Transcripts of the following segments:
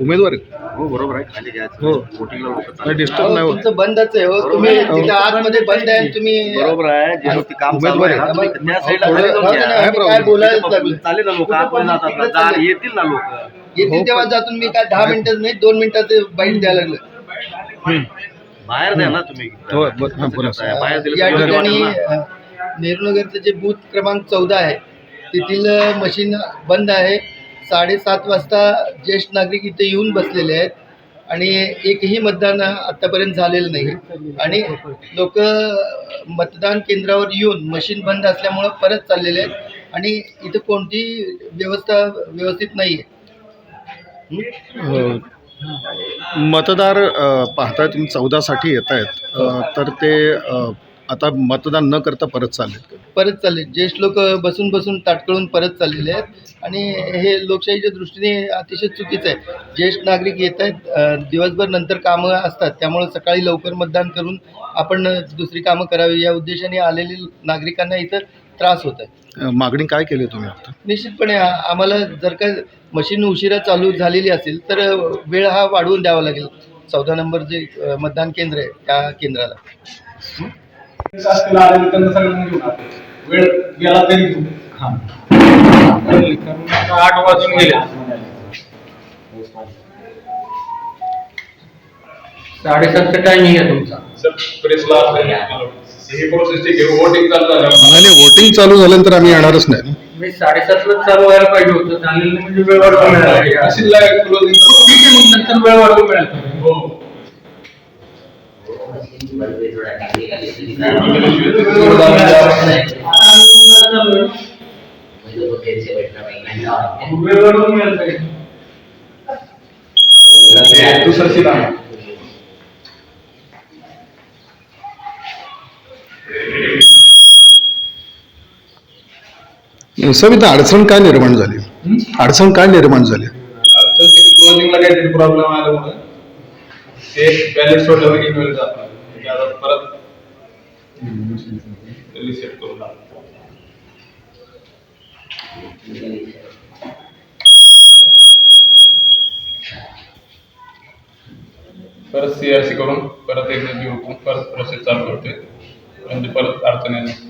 उमेदवार आहेत. हो बरोबर आहे. खाली घ्यायचं हो. वोटिंगला लोकं काही चालले. डिस्टर्ब नाही होत. तुमचं बंदच आहे हो. तुम्ही तिथं आतमध्ये बंद आहे तुम्ही बरोबर आहे. जे लोक ते काम चालू उमेदवार आहे. आहे. ना, तुम्ही त्या अहो, साईडला थोडं- खाली जाऊन राहू दे घ्या. ना, आहे आम्ही प्रॉब्लेम. काय बोलायला लागलो चालेल ना लोक. जातात येतील ना लोक. येतील तेव्हा जातून मी काय दहा मिनिटं नाही दोन मिनिटात बाईट द्यायला लागलं. बाहेर द्या ना तुम्ही. हो, ब- हा, बोला. बाहेर दिलं या तर बरं ठिकाणी वाटेल ना. अ, नेहरूनगरचं जे बूथ क्रमांक चौदा आहे तेथील अ, मशीन बंद आहे. साडेसात वाजता ज्येष्ठ नागरिक इथे येऊन बसलेले आहेत आणि एकही मतदान आत्तापर्यंत झालेलं नाही. आणि लोक मतदान केंद्रावर येऊन मशीन बंद असल्यामुळं परत चाललेले आहेत आणि इथं कोणतीही व्यवस्था व्यवस्थित नाही आहे. मतदार अ, पाहताय तुम्ही चौदासाठी येत आहेत तर ते आता मतदान न करता परत चालले परत चालले ज्येष्ठ लोक बसून बसून ताटकळून परत चाललेले आहेत. आणि हे लोकशाहीच्या दृष्टीने अतिशय चुकीचं आहे. ज्येष्ठ नागरिक येत आहेत दिवसभर नंतर कामं असतात. त्यामुळं सकाळी लवकर मतदान करून आपण दुसरी कामं करावी. या उद्देशाने आलेले नागरिकांना इथं त्रास होत आहे. मागणी काय केली तुम्ही आता? निश्चितपणे आम्हाला जर का मशीन उशिरा चालू झालेली असेल तर वेळ हा वाढवून द्यावा लागेल. चौदा नंबर जे मतदान केंद्र आहे त्या केंद्राला. शासकीला आलेलं त्यांना सगळ्यांना घेऊन आलो. वेळ गेला तरी घेऊ. कारण आता आठ वाजून गेले साडेसातचा टायमिंग आहे तुमचा सर प्रेसला ही प्रोसेस ठीक आहे वोटिंग चालू झालं नाही नाही वोटिंग चालू झाल्यानंतर आम्ही येणारच नाही ना. मी साडेसातलाच चालू व्हायला पाहिजे होतं झालेलं म्हणजे वेळ वाढवून मिळाला closing करू. ठीक आहे मग नंतर वेळ वाढवून मिळाल. हो वेळ वाढवून मिळाल पाहिजे ते दुसरं सीट आहे सविता अडचण काय निर्माण झाली? अडचण काय निर्माण झाली? अडचण क्लोजिंगला काहीतरी प्रॉब्लेम आल्यामुळे ते बॅलेन्स सोडलं इनवेल जातात रिसेट करू लागतो परत सीआरसी करून परत एकदा देऊ परत प्रोसेस चालू करतोय. म्हणजे परत अडचण येणार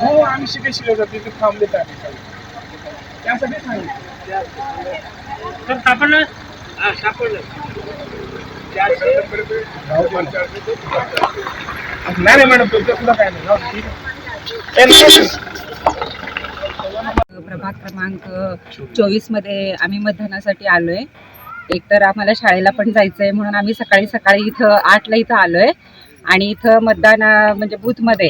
हो आम्ही शिके शिकत होतो तिथे थांबले त्यासाठी सांगितलं तर सापडलं हा सापडलं नाही नाही मॅडम तुमचं सुद्धा काय नाही जाऊ दे, ठीक आहे. ए, नाही, प्रभाग क्रमांक चोवीसमध्ये आम्ही मतदानासाठी आलोय. एकतर आम्हाला शाळेला पण जायचंय म्हणून आम्ही सकाळी सकाळी इथं आठला इथं आलोय. आणि इथं मतदान म्हणजे बूथमध्ये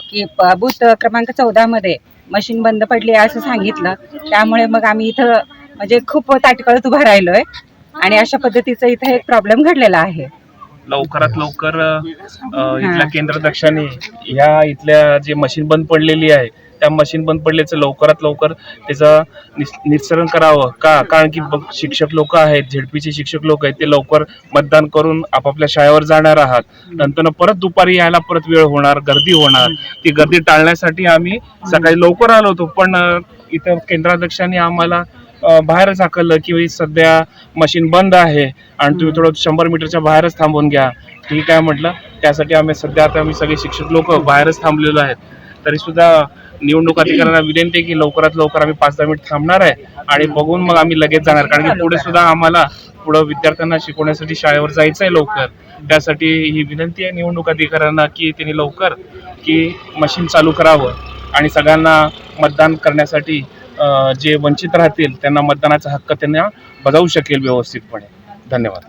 की बूथ क्रमांक चौदा मध्ये मशीन बंद पडली आहे असं सांगितलं. त्यामुळे मग आम्ही इथं म्हणजे खूप ताटकळत उभा राहिलोय. आणि अशा पद्धतीचा इथं एक प्रॉब्लेम घडलेला आहे. लवकरात लवकर इथल्या केंद्राध्यक्षांनी ह्या इथल्या जे मशीन बंद पडलेली आहे त्या मशीन बंद पडल्याचं लवकरात लवकर त्याचं निस- निस्सरण करावं. का कारण की शिक्षक लोक आहेत झेडपीचे शिक्षक लोक आहेत ते लवकर मतदान करून आपापल्या शाळेवर जाणार आहात. नंतर परत दुपारी यायला परत वेळ होणार गर्दी होणार. ती गर्दी टाळण्यासाठी आम्ही सकाळी लवकर आलो होतो पण इथं केंद्राध्यक्षांनी आम्हाला अ, बाहेरच हाकललं की सध्या मशीन बंद आहे आणि तुम्ही थोडं शंभर मीटरच्या बाहेरच थांबून घ्या. ठीक आहे म्हटलं? त्यासाठी आम्ही सध्या आता आम्ही सगळे शिक्षक लोक बाहेरच थांबलेलो आहेत. तरी सुद्धा निवडणूक अधिकाऱ्यांना विनंती आहे की लवकरात लवकर आम्ही पाच दहा मिनिट थांबणार आहे आणि बघून मग आम्ही लगेच जाणार. कारण की पुढे सुद्धा आम्हाला पुढं विद्यार्थ्यांना शिकवण्यासाठी शाळेवर जायचं आहे लवकर त्यासाठी ही विनंती आहे निवडणूक अधिकाऱ्यांना की त्यांनी लवकर की मशीन चालू करावं आणि सगळ्यांना मतदान करण्यासाठी जे वंचित राहतील त्यांना मतदानाचा हक्क त्यांना बजावू शकेल व्यवस्थितपणे. धन्यवाद.